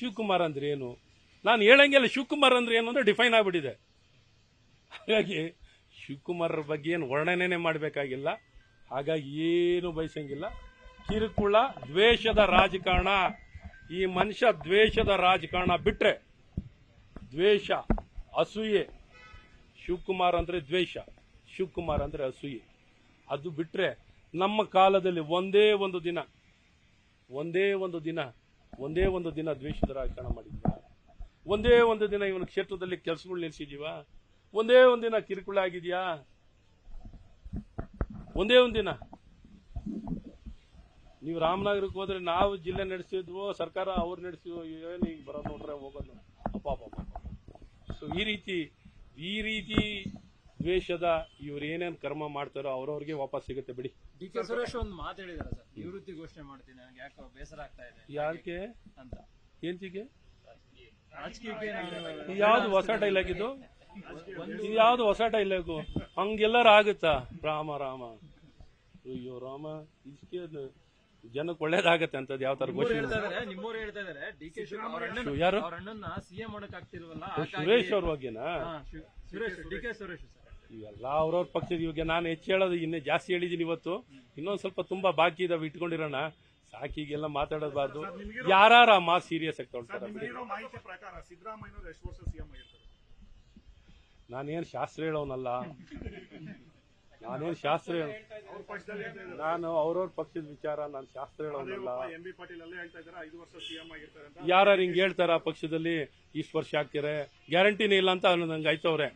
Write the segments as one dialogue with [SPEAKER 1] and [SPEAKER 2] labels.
[SPEAKER 1] ಶಿವಕುಮಾರ್ ಅಂದ್ರೆ ಏನು? ನಾನು ಹೇಳಂಗೆಲ್ಲ ಶಿವಕುಮಾರ್ ಅಂದ್ರೆ ಏನು ಅಂದ್ರೆ ಡಿಫೈನ್ ಆಗ್ಬಿಟ್ಟಿದೆ. ಹಾಗಾಗಿ ಶಿವಕುಮಾರ್ ಬಗ್ಗೆ ಏನು ವರ್ಣನೆ ಮಾಡಬೇಕಾಗಿಲ್ಲ. ಹಾಗಾಗಿ ಏನು ಬಯಸಂಗಿಲ್ಲ. ಕಿರುಕುಳ, ದ್ವೇಷದ ರಾಜಕಾರಣ. ಈ ಮನುಷ್ಯ ದ್ವೇಷದ ರಾಜಕಾರಣ ಬಿಟ್ರೆ ದ್ವೇಷ, ಅಸೂಯೆ. ಶಿವಕುಮಾರ್ ಅಂದ್ರೆ ದ್ವೇಷ, ಶಿವಕುಮಾರ್ ಅಂದ್ರೆ ಅಸೂಯೆ. ಅದು ಬಿಟ್ರೆ ನಮ್ಮ ಕಾಲದಲ್ಲಿ ಒಂದೇ ಒಂದು ದಿನ, ಒಂದೇ ಒಂದು ದಿನ ಒಂದೇ ಒಂದು ದಿನ ದ್ವೇಷದ ರಾಜಕಾರಣ ಮಾಡಿದ್ದೀವ ಒಂದೇ ಒಂದು ದಿನ ಇವನ ಕ್ಷೇತ್ರದಲ್ಲಿ ಕೆಲಸಗಳು ನಿಲ್ಸಿದೀವ. ಒಂದೇ ಒಂದು ದಿನ ಕಿರುಕುಳ ಆಗಿದೆಯಾ? ಒಂದೇ ಒಂದು ದಿನ. ನೀವು ರಾಮನಗರಕ್ಕೆ ಹೋದ್ರೆ ನಾವು ಜಿಲ್ಲೆ ನಡೆಸಿದ್ವೋ, ಸರ್ಕಾರ ಅವ್ರು ನಡೆಸಿದ್ವೋ, ಏನು ಈಗ ಬರೋದು ನೋಡ್ರೆ ಹೋಗೋದು. ಅಪ್ಪ ಅಪ್ಪ ಸೊ ಈ ರೀತಿ ಈ ರೀತಿ ದ್ವೇಷದ ಇವ್ರು ಏನೇನು ಕರ್ಮ ಮಾಡ್ತಾರೋ ಅವ್ರವ್ರಿಗೆ ವಾಪಸ್ ಸಿಗುತ್ತೆ ಬಿಡಿ.
[SPEAKER 2] ಡಿ ಕೆ ಸುರೇಶ್ ಒಂದು ಮಾತು ಹೇಳಿದಾರೆ ಸರ್. ನಿವೃತ್ತಿ ಘೋಷಣೆ ಮಾಡ್ತೀನಿ ನನಗೆ ಯಾಕೋ ಬೇಸರ ಆಗ್ತಾ ಇದೆ.
[SPEAKER 1] ಯಾಕೆ?
[SPEAKER 2] ಅಂತ.
[SPEAKER 1] ಏನ್ತಿಗೆ
[SPEAKER 2] ರಾಜಕೀಯಕ್ಕೆ ನಾನು
[SPEAKER 1] ಯಾವ್ದು ಹೊಸ ಡೈಲಾಗ್ ಇದು? ಯಾವ್ದು ಹೊಸ ಡೈಲಾಗು ಹಂಗೆಲ್ಲರ ಆಗುತ್ತಾ? ರಾಮ ರಾಮ. ಅಯ್ಯೋ ರಾಮ ಇದಕ್ಕೆ ಜನಕ್ಕೆ ಒಳ್ಳೇದಾಗತ್ತೆ ಅಂತದ್ ಯಾವ ತರ ಘೋಷಣೆ?
[SPEAKER 2] ಹೇಳ್ತಾ ಇದಾರೆ ನಿಮ್ಮೂರು ಹೇಳ್ತಾ ಇದಾರೆ. ಡಿ ಕೆ ಅವ್ರ ಅಣ್ಣನ
[SPEAKER 1] ಶು- ಯಾರು?
[SPEAKER 2] ಅವ್ರ ಅಣ್ಣನ ಸಿಎಂ ಮಾಡಕ್ ಆಗ್ತಿಲ್ವಲ್ಲ
[SPEAKER 1] ಸುರೇಶ್ ಅವ್ರ ಬಗ್ಗೆನಾ?
[SPEAKER 2] Suresh D K Suresh sir.
[SPEAKER 1] ಇವೆಲ್ಲ ಅವ್ರವ್ರ ಪಕ್ಷದ ಇವಾಗ ನಾನು ಹೆಚ್ಚು ಹೇಳೋದು ಇನ್ನೇ ಜಾಸ್ತಿ ಹೇಳಿದೀನಿ ಇವತ್ತು. ಇನ್ನೊಂದು ಸ್ವಲ್ಪ ತುಂಬಾ ಬಾಕಿ ಇದಾವೆ ಇಟ್ಕೊಂಡಿರೋಣ. ಸಾಕಿಗೆಲ್ಲ ಮಾತಾಡಬಾರ್ದು ಯಾರ ಮಾ ಸೀರಿಯಸ್ ಆಗಿ ತಗೊಳ್ತಾರೆ ನಾನೇನು ಶಾಸ್ತ್ರ ಹೇಳೋನಲ್ಲ. ನಾನೇನು ಶಾಸ್ತ್ರ ನಾನು ಅವ್ರವ್ರ ಪಕ್ಷದ ವಿಚಾರ ನಾನು ಶಾಸ್ತ್ರ ಹೇಳೋನಲ್ಲ. ಯಾರು ಹಿಂಗ್ ಹೇಳ್ತಾರ ಪಕ್ಷದಲ್ಲಿ? ಇಷ್ಟು ವರ್ಷ ಆಗ್ತಾರೆ ಗ್ಯಾರಂಟಿನೇ ಇಲ್ಲ ಅಂತ ನಂಗೆ ಆಯ್ತವ್ರೆ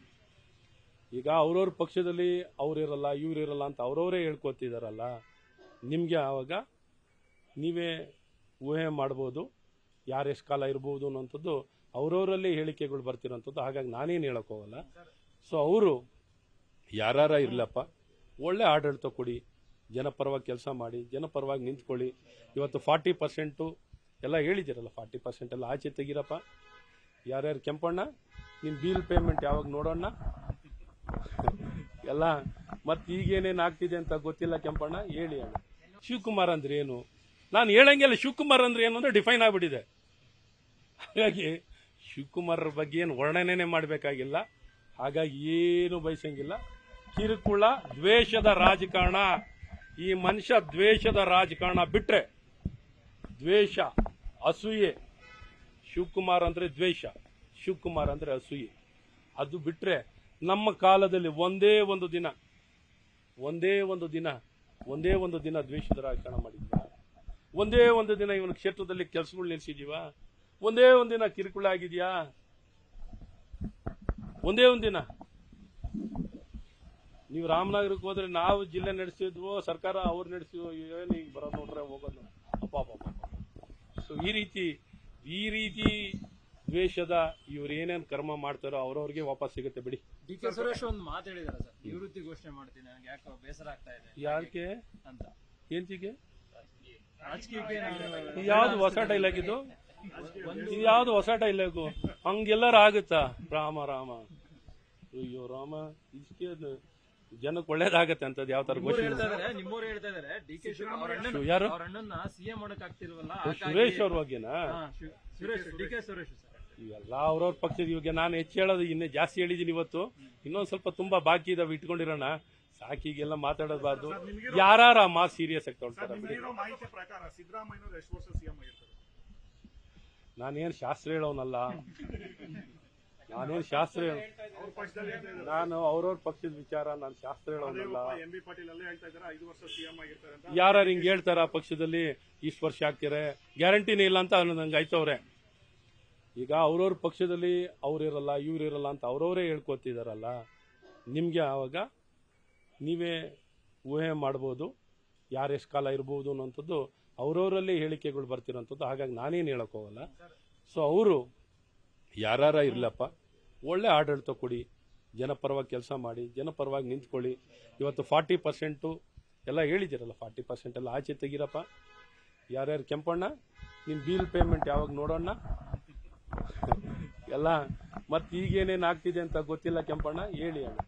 [SPEAKER 1] ಈಗ ಅವ್ರವ್ರ ಪಕ್ಷದಲ್ಲಿ ಅವ್ರಿರಲ್ಲ, ಇವ್ರಿರಲ್ಲ ಅಂತ ಅವ್ರವರೇ ಹೇಳ್ಕೊತಿದಾರಲ್ಲ, ನಿಮಗೆ ಆವಾಗ ನೀವೇ ಊಹೆ ಮಾಡ್ಬೋದು, ಯಾರು ಎಷ್ಟು ಕಾಲ ಇರ್ಬೋದು ಅನ್ನೋಂಥದ್ದು ಅವ್ರವರಲ್ಲಿ ಹೇಳಿಕೆಗಳು ಬರ್ತಿರೋಂಥದ್ದು. ಹಾಗಾಗಿ ನಾನೇನು ಹೇಳಕ್ ಹೋಗಲ್ಲ. ಸೊ ಅವರು ಯಾರಾರ ಇರ್ಲಪ್ಪ, ಒಳ್ಳೆ ಆಡಳಿತ ಕೊಡಿ, ಜನಪರವಾಗಿ ಕೆಲಸ ಮಾಡಿ, ಜನಪರವಾಗಿ ನಿಂತ್ಕೊಳ್ಳಿ. ಇವತ್ತು ಫಾರ್ಟಿ ಪರ್ಸೆಂಟು ಎಲ್ಲ ಹೇಳಿದಿರಲ್ಲ ಫಾರ್ಟಿ ಪರ್ಸೆಂಟ್ ಎಲ್ಲ ಆಚೆ ತೆಗೀರಪ್ಪ. ಯಾರ್ಯಾರು ಕೆಂಪಣ್ಣ ನಿಮ್ಮ ಬಿಲ್ ಪೇಮೆಂಟ್ ಯಾವಾಗ ನೋಡೋಣ? ಎಲ್ಲ? ಮತ್ತೆ ಈಗೇನೇನು ಆಗ್ತಿದೆ ಅಂತ ಗೊತ್ತಿಲ್ಲ ಕೆಂಪಣ್ಣ? ಹೇಳಿ ಅಣ್ಣ. ಶಿವಕುಮಾರ್ ಅಂದ್ರೆ ಏನು? ನಾನು ಹೇಳಂಗಿಲ್ಲ ಶಿವಕುಮಾರ್ ಅಂದ್ರೆ ಏನು ಅಂದ್ರೆ ಡಿಫೈನ್ ಆಗ್ಬಿಟ್ಟಿದೆ. ಹಾಗಾಗಿ ಶಿವಕುಮಾರ್ ಬಗ್ಗೆ ಏನು ವರ್ಣನೆ ಮಾಡಬೇಕಾಗಿಲ್ಲ. ಹಾಗಾಗಿ ಏನು ಬಯಸಂಗಿಲ್ಲ. ಕಿರುಕುಳ, ದ್ವೇಷದ ರಾಜಕಾರಣ. ಈ ಮನುಷ್ಯ ದ್ವೇಷದ ರಾಜಕಾರಣ ಬಿಟ್ರೆ ದ್ವೇಷ, ಅಸೂಯೆ. ಶಿವಕುಮಾರ್ ಅಂದ್ರೆ ದ್ವೇಷ, ಶಿವಕುಮಾರ್ ಅಂದ್ರೆ ಅಸೂಯೆ. ಅದು ಬಿಟ್ರೆ ನಮ್ಮ ಕಾಲದಲ್ಲಿ ಒಂದೇ ಒಂದು ದಿನ, ಒಂದೇ ಒಂದು ದಿನ, ಒಂದೇ ಒಂದು ದಿನ ದ್ವೇಷದ ರಾಜಕಾರಣ ಮಾಡಿದ್ವ ಒಂದೇ ಒಂದು ದಿನ ಇವನ ಕ್ಷೇತ್ರದಲ್ಲಿ ಕೆಲಸಗಳು ನಿಲ್ಸಿದೀವ? ಒಂದೇ ಒಂದು ದಿನ ಕಿರುಕುಳ ಆಗಿದ್ಯಾ? ಒಂದೇ ಒಂದು ದಿನ. ನೀವು ರಾಮನಗರಕ್ಕೆ ಹೋದ್ರೆ ನಾವು ಜಿಲ್ಲೆ ನಡೆಸಿದ್ವು, ಸರ್ಕಾರ ಅವ್ರು ನಡೆಸಿದ್ವು, ಏನು ಈಗ ಬರೋದು ನೋಡ್ರೆ ಹೋಗೋದು ಅಪ್ಪ ಅಪ್ಪ ಸೊ ಈ ರೀತಿ ಈ ರೀತಿ ದ್ವೇಷದ ಇವ್ರು ಏನೇನು ಕರ್ಮ ಮಾಡ್ತಾರೋ ಅವ್ರವ್ರಿಗೆ ವಾಪಸ್ ಸಿಗುತ್ತೆ ಬಿಡಿ.
[SPEAKER 2] ಡಿ ಕೆ ಸುರೇಶ್ ಒಂದು ಮಾತು ಹೇಳಿದಾರೆ ಸರ್. ನಿವೃತ್ತಿ ಘೋಷಣೆ ಮಾಡ್ತೀನಿ ನನಗೆ ಯಾಕೋ ಬೇಸರ ಆಗ್ತಾ ಇದೆ.
[SPEAKER 1] ಯಾಕೆ?
[SPEAKER 2] ಅಂತ.
[SPEAKER 1] ಏನ್ತಿಗೆ
[SPEAKER 2] ರಾಜಕೀಯಕ್ಕೆ ನಾನು
[SPEAKER 1] ಇದು? ಯಾವ್ದು ಹೊಸ ಡೈಲಾಗ್ ಇದು? ಇದು ಯಾವ್ದು ಹೊಸ ಡೈಲಾಗು ಹಂಗೆಲ್ಲರ ಆಗುತ್ತಾ? ರಾಮ ರಾಮ. ಅಯ್ಯೋ ರಾಮ ಇದಕ್ಕೆ ಜನಕ್ಕೆ ಒಳ್ಳೇದಾಗತ್ತೆ ಅಂತದ್ ಯಾವ ತರ ಘೋಷಣೆ?
[SPEAKER 2] ಹೇಳ್ತಾ ಇದಾರೆ ನಿಮ್ಮೂರು ಹೇಳ್ತಾ ಇದಾರೆ ಡಿ ಕೆ ಅವ್ರ ಅಣ್ಣನ
[SPEAKER 1] ಯಾರು?
[SPEAKER 2] ಅವ್ರ ಅಣ್ಣನ ಸಿಎಂ ಮಾಡಕ್ ಆಗ್ತಿಲ್ವಲ್ಲ
[SPEAKER 1] ಸುರೇಶ್ ಅವ್ರ ಬಗ್ಗೆನಾ?
[SPEAKER 2] Suresh D K Suresh sir.
[SPEAKER 1] ಇವೆಲ್ಲ ಅವ್ರವ್ರ ಪಕ್ಷದ ಇವಾಗ ನಾನು ಹೆಚ್ಚು ಹೇಳೋದು ಇನ್ನೇ ಜಾಸ್ತಿ ಹೇಳಿದೀನಿ ಇವತ್ತು. ಇನ್ನೊಂದು ಸ್ವಲ್ಪ ತುಂಬಾ ಬಾಕಿ ಇದಾವೆ ಇಟ್ಕೊಂಡಿರೋಣ. ಸಾಕಿಗೆಲ್ಲ ಮಾತಾಡಬಾರ್ದು ಯಾರ ಮಾ ಸೀರಿಯಸ್ ಆಗಿ ತಗೊಳ್ತಾರೆ ನಾನೇನು ಶಾಸ್ತ್ರ ಹೇಳೋನಲ್ಲ. ನಾನೇನ್ ಶಾಸ್ತ್ರ ನಾನು ಅವ್ರವ್ರ ಪಕ್ಷದ ವಿಚಾರ ನಾನು ಶಾಸ್ತ್ರ ಹೇಳೋನಲ್ಲ. ಯಾರು ಹಿಂಗ್ ಹೇಳ್ತಾರ ಪಕ್ಷದಲ್ಲಿ ಇಷ್ಟು ವರ್ಷ ಆಗ್ತಾರೆ ಗ್ಯಾರಂಟಿನೇ ಇಲ್ಲ ಅಂತ ನಂಗೆ ಆಯ್ತವ್ರೆ ಈಗ ಅವ್ರವ್ರ ಪಕ್ಷದಲ್ಲಿ ಅವ್ರಿರಲ್ಲ ಇವ್ರಿರಲ್ಲ ಅಂತ ಅವ್ರವರೇ ಹೇಳ್ಕೊತಿದಾರಲ್ಲ, ನಿಮಗೆ ಆವಾಗ ನೀವೇ ಊಹೆ ಮಾಡ್ಬೋದು, ಯಾರು ಎಷ್ಟು ಕಾಲ ಇರ್ಬೋದು ಅನ್ನೋಂಥದ್ದು ಅವ್ರವರಲ್ಲಿ ಹೇಳಿಕೆಗಳು ಬರ್ತಿರೋಂಥದ್ದು. ಹಾಗಾಗಿ ನಾನೇನು ಹೇಳಕ್ ಹೋಗಲ್ಲ. ಸೊ ಅವರು ಯಾರಾರ ಇರಲಪ್ಪ, ಒಳ್ಳೆ ಆಡಳಿತ ಕೊಡಿ, ಜನಪರವಾಗಿ ಕೆಲಸ ಮಾಡಿ, ಜನಪರವಾಗಿ ನಿಂತ್ಕೊಳ್ಳಿ. ಇವತ್ತು ಫಾರ್ಟಿ ಪರ್ಸೆಂಟು ಎಲ್ಲ ಹೇಳಿದ್ದೀರಲ್ಲ, ಫಾರ್ಟಿ ಪರ್ಸೆಂಟ್ ಎಲ್ಲ ಆಚೆ ತೆಗೀರಪ್ಪ. ಯಾರ್ಯಾರು ಕೆಂಪಣ್ಣ ನಿಮ್ಮ ಬಿಲ್ ಪೇಮೆಂಟ್ ಯಾವಾಗ ನೋಡೋಣ? ಎಲ್ಲ ಮತ್ತೆ ಈಗೇನೇನು ಆಗ್ತಿದೆ ಅಂತ ಗೊತ್ತಿಲ್ಲ ಕೆಂಪಣ್ಣ? ಹೇಳಿ ಅಣ್ಣ.